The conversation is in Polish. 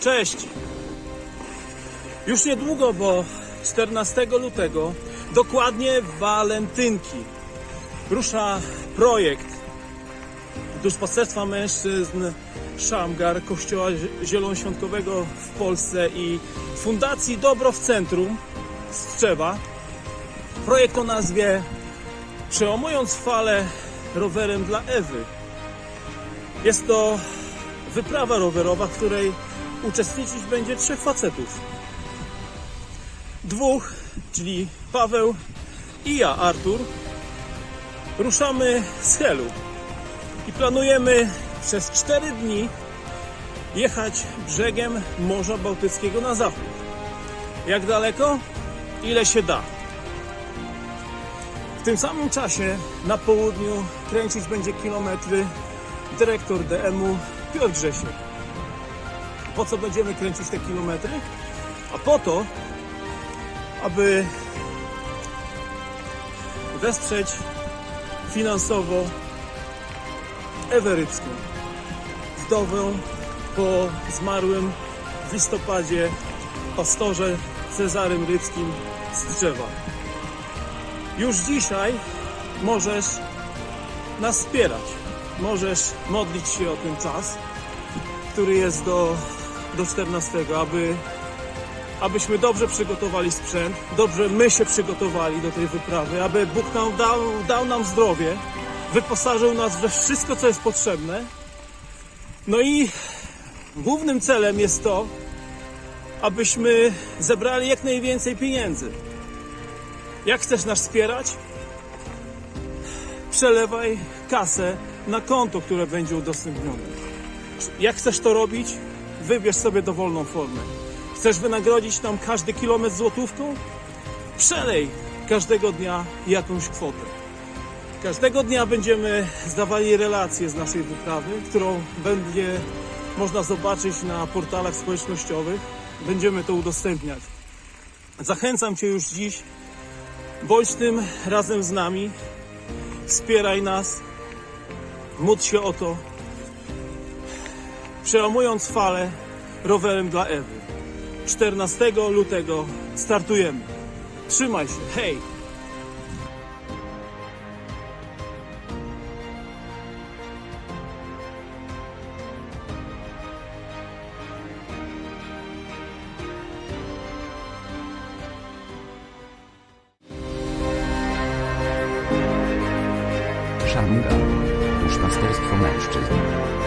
Cześć! Już niedługo, bo 14 lutego, dokładnie w walentynki, rusza projekt duszpasterstwa mężczyzn Szamgar, Kościoła Zielonoświątkowego w Polsce i Fundacji Dobro w Centrum z Tczewa. Projekt o nazwie Przełamując falę rowerem dla Ewy. Jest to wyprawa rowerowa, w której uczestniczyć będzie trzech facetów. Dwóch, czyli Paweł i ja, Artur, ruszamy z Helu i planujemy przez cztery dni jechać brzegiem Morza Bałtyckiego na zachód. Jak daleko? Ile się da. W tym samym czasie na południu kręcić będzie kilometry dyrektor DM-u Piotr Grzesiek. Po co będziemy kręcić te kilometry? A po to, aby wesprzeć finansowo Ewę Rybską, wdowę po zmarłym w listopadzie pastorze Cezarym Rybskim z drzewa. Już dzisiaj możesz nas wspierać. Możesz modlić się o ten czas, który jest do, do 14, aby, abyśmy dobrze przygotowali sprzęt, dobrze my się przygotowali do tej wyprawy, aby Bóg nam dał, dał nam zdrowie, wyposażył nas we wszystko, co jest potrzebne. No i głównym celem jest to, abyśmy zebrali jak najwięcej pieniędzy. Jak chcesz nas wspierać? Przelewaj kasę na konto, które będzie udostępnione. Jak chcesz to robić? Wybierz sobie dowolną formę. Chcesz wynagrodzić nam każdy kilometr złotówką? Przelej każdego dnia jakąś kwotę. Każdego dnia będziemy zdawali relację z naszej wyprawy, którą będzie można zobaczyć na portalach społecznościowych. Będziemy to udostępniać. Zachęcam Cię już dziś Bądź tym razem z nami, wspieraj nas, módl się o to, przełamując falę rowerem dla Ewy. 14 lutego startujemy. Trzymaj się, hej! Szamga. Duszpasterstwo mężczyzn.